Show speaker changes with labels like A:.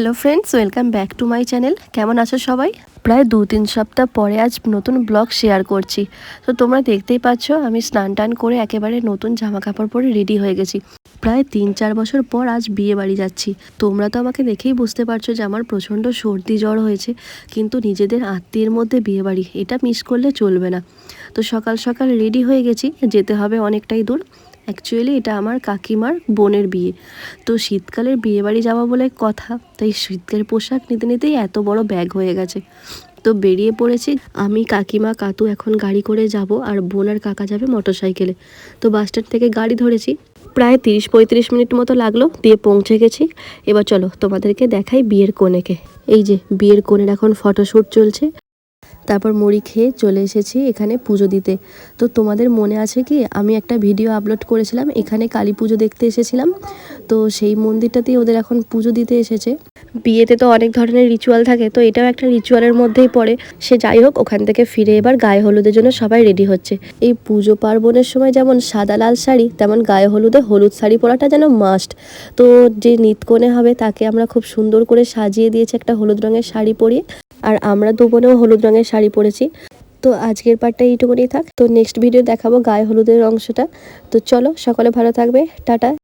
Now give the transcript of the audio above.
A: Hello friends welcome back to my channel কেমন আছো সবাই? প্রায় দু তিন সপ্তাহ পরে আজ নতুন ব্লগ শেয়ার করছি। তো তোমরা দেখতেই পাচ্ছ, আমি স্নান টান করে একেবারে নতুন জামা কাপড় পরে রেডি হয়ে গেছি। প্রায় তিন চার বছর পর আজ বিয়ে বাড়ি যাচ্ছি। তোমরা তো আমাকে দেখেই বুঝতে পারছ যে আমার প্রচণ্ড সর্দি জ্বর হয়েছে, কিন্তু নিজেদের আত্মীয়ের মধ্যে বিয়ে বাড়ি, এটা মিস করলে চলবে না। তো সকাল সকাল রেডি হয়ে গেছি, যেতে হবে অনেকটাই দূর। অ্যাকচুয়ালি এটা আমার কাকিমার বোনের বিয়ে। তো শীতকালের বিয়ে বাড়ি যাওয়া বলে কথা, তাই শীতকালের পোশাক নিতে নিতেই এত বড় ব্যাগ হয়ে গেছে। তো বেরিয়ে পড়েছি, আমি, কাকিমা কাতু এখন গাড়ি করে যাব আর বোন আর কাকা যাবে মোটর সাইকেলে তো বাস স্ট্যান্ড থেকে গাড়ি ধরেছি, প্রায় তিরিশ পঁয়ত্রিশ মিনিট মতো লাগল, দিয়ে পৌঁছে গেছি। এবার চলো তোমাদেরকে দেখাই বিয়ের কোণেকে এই যে, বিয়ের কোণের এখন ফটোশ্যুট চলছে। তারপর মুড়ি খেয়ে চলে এসেছি এখানে পুজো দিতে। তো তোমাদের মনে আছে কি? আমি একটা ভিডিও আপলোড করেছিলাম, এখানে কালী পুজো দেখতে এসেছিলাম। তো সেই মন্দিরটাতেই ওদের এখন পুজো দিতে এসেছে। বিয়েতে তো অনেক ধরনের রিচুয়াল থাকে, তো এটাও একটা রিচুয়ালের মধ্যেই পড়ে। সে যাই হোক, ওখান থেকে ফিরে এবার গায়ে হলুদের জন্য সবাই রেডি হচ্ছে। এই পুজো পার্বণের সময় যেমন সাদা লাল শাড়ি, তেমন গায়ে হলুদে হলুদ শাড়ি পরাটা যেন মাস্ট তো যে নিতকনে হবে, তাকে আমরা খুব সুন্দর করে সাজিয়ে দিয়েছি একটা হলুদ রঙের শাড়ি পরিয়ে। আর আমরা দু বোনেও হলুদ রঙের শাড়ি পরেছি। তো আজকের পার্টটা এইটুকুনি থাক। তো নেক্সট ভিডিও দেখাবো গায়ে হলুদের অংশটা। তো চলো, সকলে ভালো থাকবে। টাটা।